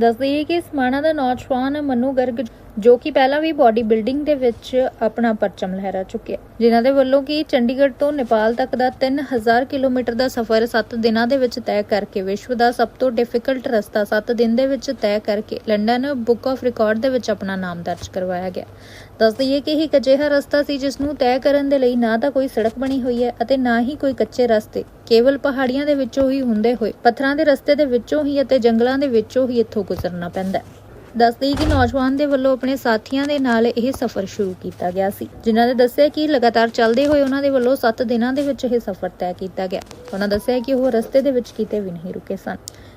ਦੱਸ ਦਈਏ ਕਿ ਸਮਾਣਾ ਦਾ ਨੌਜਵਾਨ ਮਨੂ ਗਰਗ, ਜੋ ਕਿ ਪਹਿਲਾਂ ਵੀ ਬਾਡੀ ਬਿਲਡਿੰਗ ਦੇ ਵਿੱਚ ਆਪਣਾ ਪਰਚਮ ਲਹਿਰਾ ਚੁੱਕਿਆ ਜਿਨ੍ਹਾਂ ਦੇ ਵੱਲੋਂ ਕਿ ਚੰਡੀਗੜ੍ਹ ਤੋਂ ਨੇਪਾਲ ਤੱਕ ਦਾ 3000 ਕਿਲੋਮੀਟਰ ਦਾ ਸਫ਼ਰ 7 ਦਿਨਾਂ ਦੇ ਵਿੱਚ ਤੈਅ ਕਰਕੇ, ਵਿਸ਼ਵ ਦਾ ਸਭ ਤੋਂ ਡਿਫਿਕਲਟ ਰਸਤਾ 7 ਦਿਨ ਦੇ ਵਿੱਚ ਤੈਅ ਕਰਕੇ, ਲੰਡਨ ਬੁੱਕ ਆਫ ਰਿਕਾਰਡ ਦੇ ਵਿੱਚ ਆਪਣਾ ਨਾਮ ਦਰਜ ਕਰਵਾਇਆ ਗਿਆ ਦੱਸ ਦਈਏ ਕਿ ਇਹ ਇੱਕ ਅਜਿਹਾ ਰਸਤਾ ਸੀ ਜਿਸ ਨੂੰ ਤੈਅ ਕਰਨ ਦੇ ਲਈ ਨਾ ਤਾਂ ਕੋਈ ਸੜਕ ਬਣੀ ਹੋਈ ਹੈ ਅਤੇ ਨਾ ਹੀ ਕੋਈ ਕੱਚੇ ਰਸਤੇ। ਕੇਵਲ ਪਹਾੜੀਆਂ ਦੇ ਵਿੱਚੋਂ ਹੀ ਹੁੰਦੇ ਹੋਏ, ਪੱਥਰਾਂ ਦੇ ਰਸਤੇ ਦੇ ਵਿੱਚੋਂ ਹੀ ਅਤੇ ਜੰਗਲਾਂ ਦੇ ਵਿੱਚੋਂ ਹੀ ਇੱਥੋਂ ਗੁਜ਼ਰਨਾ ਪੈਂਦਾ ਹੈ। ਦੱਸ ਕਿ ਨੌਜਵਾਨ ਦੇ ਵੱਲੋਂ ਆਪਣੇ ਸਾਥੀਆਂ ਦੇ ਨਾਲ ਇਹ ਸਫ਼ਰ ਸ਼ੁਰੂ ਕੀਤਾ ਗਿਆ ਸੀ, ਜਿਨ੍ਹਾਂ ਨੇ ਦੱਸਿਆ ਕਿ ਲਗਾਤਾਰ ਚੱਲਦੇ ਹੋਏ ਉਹਨਾਂ ਦੇ ਵੱਲੋਂ 7 ਦਿਨਾਂ ਦੇ ਵਿੱਚ ਇਹ ਸਫ਼ਰ ਤੈਅ ਕੀਤਾ ਗਿਆ। ਉਹਨਾਂ ਦੱਸਿਆ ਕਿ ਉਹ ਰਸਤੇ ਦੇ ਵਿੱਚ ਕਿਤੇ ਵੀ ਨਹੀਂ ਰੁਕੇ ਸਨ।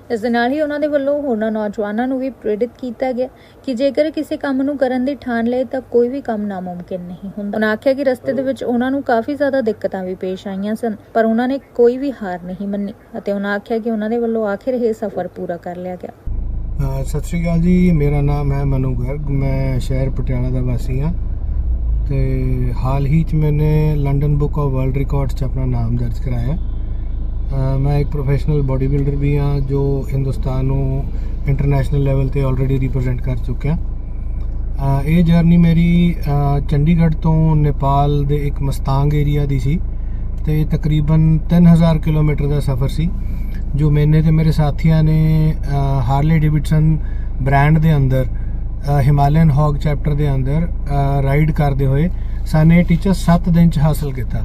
ਇਸ ਦੇ ਨਾਲ ਹੀ ਉਹਨਾਂ ਦੇ ਵੱਲੋਂ ਹੋਰਨਾਂ ਨੌਜਵਾਨਾਂ ਨੂੰ ਵੀ ਪ੍ਰੇਰਿਤ ਕੀਤਾ ਗਿਆ ਕਿ ਜੇਕਰ ਕਿਸੇ ਕੰਮ ਨੂੰ ਕਰਨ ਦੀ ਠਾਣ ਲਏ ਤਾਂ ਕੋਈ ਵੀ ਕੰਮ ਨਾਮੁਮਕਿਨ ਨਹੀਂ ਹੁੰਦਾ। ਉਹਨਾਂ ਆਖਿਆ ਕਿ ਰਸਤੇ ਦੇ ਵਿੱਚ ਉਹਨਾਂ ਨੂੰ ਕਾਫੀ ਜ਼ਿਆਦਾ ਦਿੱਕਤਾਂ ਵੀ ਪੇਸ਼ ਆਈਆਂ ਸਨ, ਪਰ ਉਹਨਾਂ ਨੇ ਕੋਈ ਵੀ ਹਾਰ ਨਹੀਂ ਮੰਨੀ ਅਤੇ ਉਹਨਾਂ ਆਖਿਆ ਕਿ ਉਹਨਾਂ ਦੇ ਵੱਲੋਂ ਆਖਿਰ ਇਹ ਸਫ਼ਰ ਪੂਰਾ ਕਰ ਲਿਆ ਗਿਆ। ਸਤਿ ਸ਼੍ਰੀ ਅਕਾਲ ਜੀ, ਮੇਰਾ ਨਾਮ ਹੈ ਮਨੂ ਗਰਗ, ਮੈਂ ਸ਼ਹਿਰ ਪਟਿਆਲਾ ਦਾ ਵਾਸੀ ਹਾਂ ਤੇ ਹਾਲ ਹੀ ਚ ਮੈਨੇ London book of world records ਚ ਆਪਣਾ ਨਾਮ ਦਰਜ ਕਰਾਇਆ। ਮੈਂ ਇੱਕ ਪ੍ਰੋਫੈਸ਼ਨਲ ਬਾਡੀ ਬਿਲਡਰ ਵੀ ਹਾਂ, ਜੋ ਹਿੰਦੁਸਤਾਨ ਨੂੰ ਇੰਟਰਨੈਸ਼ਨਲ ਲੈਵਲ ਤੇ ਆਲਰੇਡੀ ਰਿਪਰੈਜ਼ੈਂਟ ਕਰ ਚੁੱਕਿਆ। ਇਹ ਜਰਨੀ ਮੇਰੀ ਚੰਡੀਗੜ੍ਹ ਤੋਂ ਨੇਪਾਲ ਦੇ ਇੱਕ ਮਸਤਾਂਗ ਏਰੀਆ ਦੀ ਸੀ ਤੇ ਤਕਰੀਬਨ 3000 ਕਿਲੋਮੀਟਰ ਦਾ ਸਫ਼ਰ ਸੀ, ਜੋ ਮੈਨੇ ਤੇ ਮੇਰੇ ਸਾਥੀਆਂ ਨੇ ਹਾਰਲੇ ਡੇਵਿਡਸਨ ਬ੍ਰਾਂਡ ਦੇ ਅੰਦਰ ਹਿਮਾਲਯਨ ਹੌਗ ਚੈਪਟਰ ਦੇ ਅੰਦਰ ਰਾਈਡ ਕਰਦੇ ਹੋਏ ਸਾਨੇ ਟੀਚਰ 7 ਦਿਨ ਚ ਹਾਸਲ ਕੀਤਾ।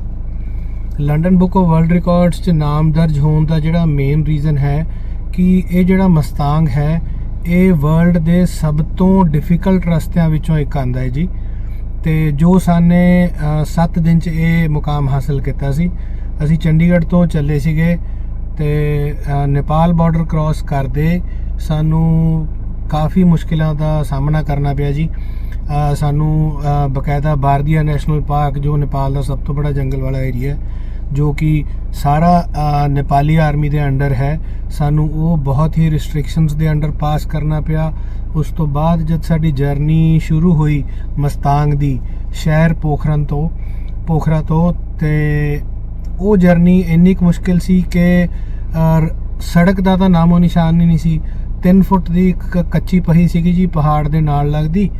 London book of world records 'ਚ ਨਾਮ ਦਰਜ ਹੋਣ ਦਾ ਜਿਹੜਾ ਮੇਨ ਰੀਜ਼ਨ ਹੈ ਕਿ ਇਹ ਜਿਹੜਾ ਮਸਤਾਂਗ ਹੈ ਇਹ ਵਰਲਡ ਦੇ ਸਭ ਤੋਂ ਡਿਫਿਕਲਟ ਰਸਤਿਆਂ ਵਿੱਚੋਂ ਇੱਕ ਆਂਦਾ ਹੈ ਜੀ। ਤੇ ਜੋ ਸਾਨੇ 7 ਦਿਨ 'ਚ ਇਹ ਮੁਕਾਮ ਹਾਸਲ ਕੀਤਾ ਸੀ। ਅਸੀਂ ਚੰਡੀਗੜ੍ਹ ਤੋਂ ਚੱਲੇ ਸੀਗੇ ਤੇ ਨੇਪਾਲ ਬਾਰਡਰ ਕ੍ਰਾਸ ਕਰਦੇ ਸਾਨੂੰ ਕਾਫੀ ਮੁਸ਼ਕਿਲਾਂ ਦਾ ਸਾਹਮਣਾ ਕਰਨਾ ਪਿਆ ਜੀ। ਸਾਨੂੰ ਅ, ਬਕਾਇਦਾ ਬਾਰਦੀਆ ਨੈਸ਼ਨਲ ਪਾਰਕ ਜੋ ਨੇਪਾਲ ਦਾ ਸਭ ਤੋਂ ਬੜਾ ਜੰਗਲ ਵਾਲਾ ਏਰੀਆ ਹੈ ਜੋ ਕਿ ਸਾਰਾ ਨੇਪਾਲੀ ਆਰਮੀ ਦੇ ਅੰਡਰ ਹੈ। ਸਾਨੂੰ ਉਹ ਬਹੁਤ ਹੀ ਰਿਸਟ੍ਰਿਕਸ਼ਨਸ ਦੇ ਅੰਡਰ ਪਾਸ ਕਰਨਾ ਪਿਆ। ਉਸ ਤੋਂ ਬਾਅਦ ਜਦ ਸਾਡੀ ਜਰਨੀ ਸ਼ੁਰੂ ਹੋਈ ਮਸਤਾਂਗ ਦੀ, ਸ਼ਹਿਰ ਪੋਖਰਨ ਤੋਂ, ਪੋਖਰਾ ਤੋਂ, ਤੇ ਉਹ ਜਰਨੀ ਇੰਨੀ ਕੁ ਮੁਸ਼ਕਿਲ ਸੀ ਕਿ ਸੜਕ ਦਾ ਤਾਂ ਨਾਮੋ ਨਿਸ਼ਾਨ ਹੀ ਨਹੀਂ ਸੀ। 3 ਫੁੱਟ ਦੀ ਇੱਕ ਕੱਚੀ ਪਹੀ ਸੀਗੀ ਜੀ, ਪਹਾੜ ਦੇ ਨਾਲ ਲੱਗਦੀ,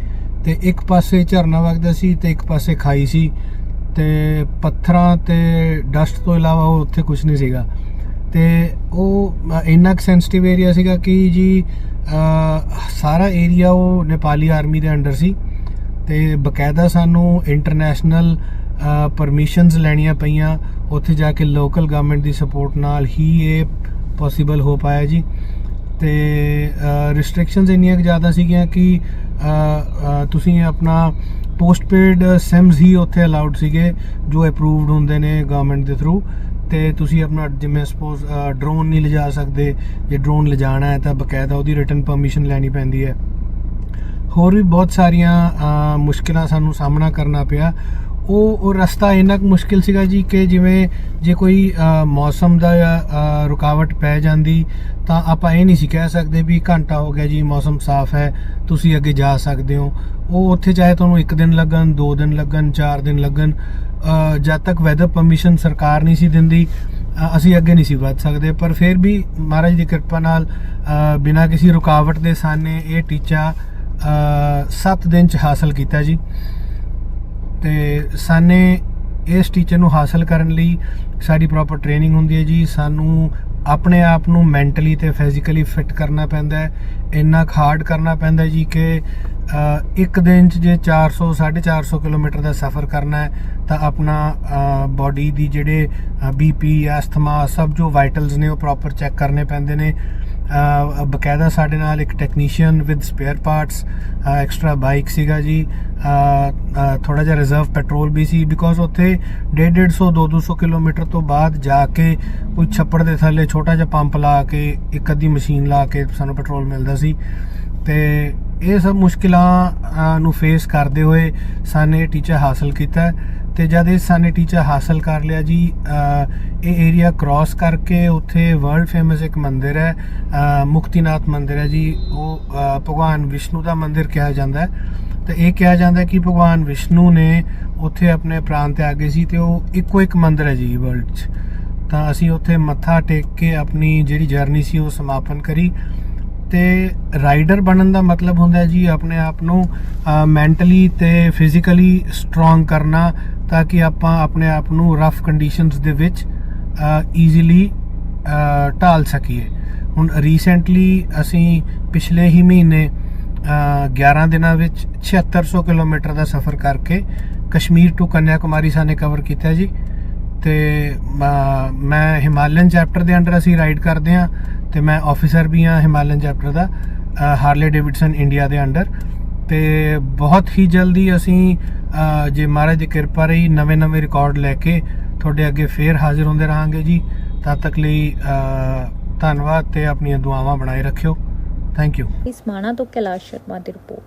ਤੇ ਇੱਕ ਪਾਸੇ ਝਰਨਾ ਵਗਦਾ ਸੀ ਤੇ ਇੱਕ ਪਾਸੇ ਖਾਈ ਸੀ। ਤੇ ਪੱਥਰਾਂ ਤੇ ਡਸਟ ਤੋਂ ਇਲਾਵਾ ਉਹ ਉੱਥੇ ਕੁਝ ਨਹੀਂ ਸੀਗਾ। ਤੇ ਉਹ ਇੰਨਾ ਕੁ ਸੈਂਸਿਟਿਵ ਏਰੀਆ ਸੀਗਾ ਕਿ ਜੀ ਸਾਰਾ ਏਰੀਆ ਉਹ ਨੇਪਾਲੀ ਆਰਮੀ ਦੇ ਅੰਡਰ ਸੀ ਤੇ ਬਕਾਇਦਾ ਸਾਨੂੰ ਇੰਟਰਨੈਸ਼ਨਲ ਪਰਮਿਸ਼ਨਸ ਲੈਣੀਆਂ ਪਈਆਂ। ਉੱਥੇ ਜਾ ਕੇ ਲੋਕਲ ਗਵਰਨਮੈਂਟ ਦੀ ਸਪੋਰਟ ਨਾਲ ਹੀ ਇਹ ਪੋਸੀਬਲ ਹੋ ਪਾਇਆ ਜੀ। ਤੇ ਰਿਸਟ੍ਰਿਕਸ਼ਨਸ ਇੰਨੀਆਂ ਕੁ ਜ਼ਿਆਦਾ ਸੀਗੀਆਂ ਕਿ ਤੁਸੀਂ ਆਪਣਾ ਪੋਸਟਪੇਡ ਸਿਮਸ uh, ਹੀ ਉੱਥੇ ਅਲਾਉਡ ਸੀਗੇ ਜੋ ਅਪਰੂਵਡ ਹੁੰਦੇ ਨੇ ਗਵਰਨਮੈਂਟ ਦੇ ਥਰੂ ਤੇ ਤੁਸੀਂ ਆਪਣਾ ਜਿਵੇਂ ਸਪੋਜ਼ ਡਰੋਨ ਨਹੀਂ ਲਿਜਾ ਸਕਦੇ ਜੇ ਡਰੋਨ ਲਿਜਾਣਾ ਹੈ ਤਾਂ ਬਕਾਇਦਾ ਉਹਦੀ ਰਿਟਨ ਪਰਮਿਸ਼ਨ ਲੈਣੀ ਪੈਂਦੀ ਹੈ। ਹੋਰ ਵੀ ਬਹੁਤ ਸਾਰੀਆਂ ਅ, ਮੁਸ਼ਕਿਲਾਂ ਸਾਨੂੰ ਸਾਹਮਣਾ ਕਰਨਾ ਪਿਆ। ਉਹ ਉਹ ਰਸਤਾ ਇੰਨਾ ਕੁ ਮੁਸ਼ਕਿਲ ਸੀਗਾ ਜੀ ਕਿ ਜਿਵੇਂ ਜੇ ਕੋਈ ਮੌਸਮ ਦਾ ਰੁਕਾਵਟ ਪੈ ਜਾਂਦੀ ਤਾਂ ਆਪਾਂ ਇਹ ਨਹੀਂ ਸੀ ਕਹਿ ਸਕਦੇ ਵੀ ਘੰਟਾ ਹੋ ਗਿਆ ਜੀ, ਮੌਸਮ ਸਾਫ਼ ਹੈ, ਤੁਸੀਂ ਅੱਗੇ ਜਾ ਸਕਦੇ ਹੋ। ਉਹ ਉੱਥੇ ਚਾਹੇ ਤੁਹਾਨੂੰ ਇੱਕ ਦਿਨ ਲੱਗਣ, ਦੋ ਦਿਨ ਲੱਗਣ, ਚਾਰ ਦਿਨ ਲੱਗਣ ਜਦ ਤੱਕ ਵੈਦਰ ਪਰਮਿਸ਼ਨ ਸਰਕਾਰ ਨਹੀਂ ਸੀ ਦਿੰਦੀ ਅਸੀਂ ਅੱਗੇ ਨਹੀਂ ਸੀ ਵੱਧ ਸਕਦੇ। ਪਰ ਫਿਰ ਵੀ ਮਹਾਰਾਜ ਦੀ ਕਿਰਪਾ ਨਾਲ ਬਿਨਾਂ ਕਿਸੇ ਰੁਕਾਵਟ ਦੇ ਸਾਨੇ ਇਹ ਟੀਚਾ 7 ਦਿਨ ਚ ਹਾਸਲ ਕੀਤਾ ਜੀ। ਤੇ ਸਾਨੇ ਇਸ ਟੀਚਰ ਨੂੰ ਹਾਸਲ ਕਰਨ ਲਈ ਸਾਡੀ ਪ੍ਰੋਪਰ ਟ੍ਰੇਨਿੰਗ ਹੁੰਦੀ ਹੈ ਜੀ। ਸਾਨੂੰ ਆਪਣੇ ਆਪ ਨੂੰ ਮੈਂਟਲੀ ਤੇ ਫਿਜ਼ੀਕਲੀ ਫਿਟ ਕਰਨਾ ਪੈਂਦਾ ਹੈ। ਇੰਨਾ ਹਾਰਡ ਕਰਨਾ ਪੈਂਦਾ ਜੀ ਕਿ ਇੱਕ ਦਿਨ ਚ ਜੇ 400 450 ਕਿਲੋਮੀਟਰ ਦਾ ਸਫ਼ਰ ਕਰਨਾ ਹੈ, ਤਾਂ ਆਪਣਾ ਬਾਡੀ ਦੀ ਜਿਹੜੇ ਬੀਪੀ ਐਸਥਮਾ ਸਭ ਜੋ ਵਾਈਟਲਸ ਨੇ ਉਹ ਪ੍ਰੋਪਰ ਚੈੱਕ ਕਰਨੇ ਪੈਂਦੇ ਨੇ। ਬਕਾਇਦਾ ਸਾਡੇ ਨਾਲ ਇੱਕ technician with spare parts extra bike ਸੀਗਾ ਜੀ। ਥੋੜਾ ਜਿਹਾ ਰਿਜ਼ਰਵ ਪੈਟਰੋਲ ਵੀ ਸੀ ਬਿਕੋਜ਼ ਉੱਥੇ 150 150 200 ਕਿਲੋਮੀਟਰ ਤੋਂ ਬਾਅਦ ਜਾ ਕੇ ਕੋਈ ਛੱਪੜ ਦੇ ਥੱਲੇ ਛੋਟਾ ਜਿਹਾ ਪੰਪ ਲਾ ਕੇ, ਇੱਕ ਅੱਧੀ ਮਸ਼ੀਨ ਲਾ ਕੇ ਸਾਨੂੰ ਪੈਟਰੋਲ ਮਿਲਦਾ ਸੀ। ਤੇ ਇਹ ਸਭ ਮੁਸ਼ਕਿਲਾਂ ਨੂੰ ਫੇਸ ਕਰਦੇ ਹੋਏ ਸਾਨੇ ਟੀਚਰ ਹਾਸਲ ਕੀਤਾ। ਤੇ ਜਦ ਇਹ ਸਾਨੇ ਟੀਚਰ ਹਾਸਲ ਕਰ ਲਿਆ ਜੀ ਇਹ ਏਰੀਆ ਕ੍ਰਾਸ ਕਰਕੇ ਉੱਥੇ ਵਰਲਡ ਫੇਮਸ ਇੱਕ ਮੰਦਿਰ ਹੈ ਮੁਕਤੀਨਾਥ ਮੰਦਿਰ ਹੈ ਜੀ, ਉਹ ਭਗਵਾਨ ਵਿਸ਼ਨੂੰ ਦਾ ਮੰਦਿਰ ਕਿਹਾ ਜਾਂਦਾ ਹੈ। ਤੇ ਇਹ ਕਿਹਾ ਜਾਂਦਾ ਕਿ ਭਗਵਾਨ ਵਿਸ਼ਨੂੰ ਨੇ ਉੱਥੇ ਆਪਣੇ ਪ੍ਰਾਣ ਤੇ ਆਗੇ ਸੀ ਤੇ ਉਹ ਇੱਕੋ ਇੱਕ ਮੰਦਿਰ ਹੈ ਜੀ ਵਰਲਡ 'ਚ। ਤਾਂ ਅਸੀਂ ਉੱਥੇ ਮੱਥਾ ਟੇਕ ਕੇ ਆਪਣੀ ਜਿਹੜੀ ਜਰਨੀ ਸੀ ਉਹ ਸਮਾਪਨ ਕਰੀ। ਤੇ ਰਾਈਡਰ ਬਣਨ ਦਾ ਮਤਲਬ ਹੁੰਦਾ ਜੀ ਆਪਣੇ ਆਪ ਨੂੰ ਮੈਂਟਲੀ ਤੇ ਫਿਜ਼ੀਕਲੀ ਸਟਰੋਂਗ ਕਰਨਾ ਤਾਂ ਕਿ ਆਪਾਂ ਆਪਣੇ ਆਪ ਨੂੰ ਰਫ ਕੰਡੀਸ਼ਨਸ ਦੇ ਵਿੱਚ ਈਜ਼ੀਲੀ ਢਾਲ ਸਕੀਏ। ਹੁਣ ਰੀਸੈਂਟਲੀ ਅਸੀਂ ਪਿਛਲੇ ਹੀ ਮਹੀਨੇ ਅ, 11 ਦਿਨਾਂ ਵਿੱਚ 7600 ਕਿਲੋਮੀਟਰ ਦਾ ਸਫ਼ਰ ਕਰਕੇ ਕਸ਼ਮੀਰ ਟੂ ਕੰਨਿਆ ਕੁਮਾਰੀ ਸਾਨੇ ਕਵਰ ਕੀਤਾ ਜੀ। ਤੇ ਮੈਂ ਹਿਮਾਲਯਨ ਚੈਪਟਰ ਦੇ ਅੰਡਰ ਅਸੀਂ ਰਾਈਡ ਕਰਦੇ ਹਾਂ ਤੇ ਮੈਂ ਆਫੀਸਰ ਵੀ ਹਾਂ ਹਿਮਾਲਯਨ ਚੈਪਟਰ ਦਾ ਹਾਰਲੇ ਡੇਵਿਡਸਨ ਇੰਡੀਆ ਦੇ ਅੰਡਰ। ਤੇ ਬਹੁਤ ਹੀ ਜਲਦੀ ਅਸੀਂ ਜੇ ਮਹਾਰਾਜ ਦੀ ਕਿਰਪਾ ਰਹੀ ਨਵੇਂ-ਨਵੇਂ ਰਿਕਾਰਡ ਲੈ ਕੇ ਤੁਹਾਡੇ ਅੱਗੇ ਫੇਰ ਹਾਜ਼ਰ ਹੁੰਦੇ ਰਹਾਂਗੇ ਜੀ। ਤਦ ਤੱਕ ਲਈ ਧੰਨਵਾਦ ਤੇ ਆਪਣੀਆਂ ਦੁਆਵਾਂ ਬਣਾਏ ਰੱਖਿਓ। ਥੈਂਕ ਯੂ ਇਸ ਮਾਣਾ ਤੋਂ ਕੈਲਾਸ਼ ਸ਼ਰਮਾ ਦੀ ਰਿਪੋਰਟ।